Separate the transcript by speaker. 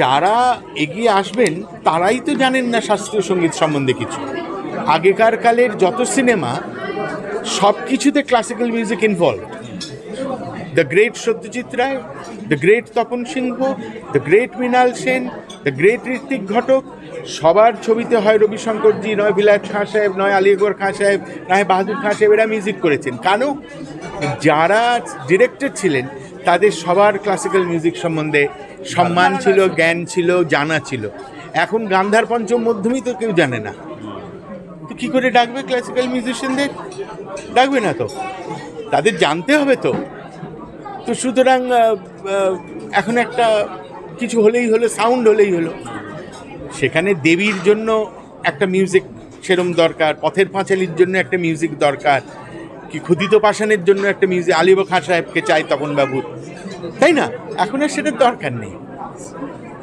Speaker 1: যারা এগিয়ে আসবেন, তারাই তো জানেন না শাস্ত্রীয় সংগীত সম্বন্ধে কিছু। আগেকার কালের যত সিনেমা, সব কিছুতে classical music involve the great Satyajit Ray the great Tapan Sinha the great Mrinal Sen the great Ritwik Ghatak সবার ছবিতে হয় রবিশঙ্করজি, নয় বিলাস খাঁ সাহেব, নয় আলিগড় খাঁ সাহেব, নয় বাহাদুর খাঁ সাহেব, এরা মিউজিক করেছেন। কেন? যারা ডিরেক্টর ছিলেন তাদের সবার ক্লাসিক্যাল মিউজিক সম্বন্ধে সম্মান ছিল জ্ঞান ছিল জানা ছিল। এখন গান্ধার পঞ্চম মধ্যমই তো কেউ জানে না। তো কী করে ডাকবে ক্লাসিক্যাল মিউজিশিয়ানদের ডাকবে না তো। তাদের জানতে হবে তো। তো সুতরাং এখন একটা কিছু হলেই হলো সাউন্ড হলেই হলো। সেখানে দেবীর জন্য একটা মিউজিক সেরম দরকার পথের পাঁচালির জন্য একটা মিউজিক দরকার। কি ক্ষুদিত পাষাণের জন্য একটা মিউজিক আলিব খাঁ সাহেবকে চাই তখন বাবু। তাই না? এখন আর সেটার দরকার নেই।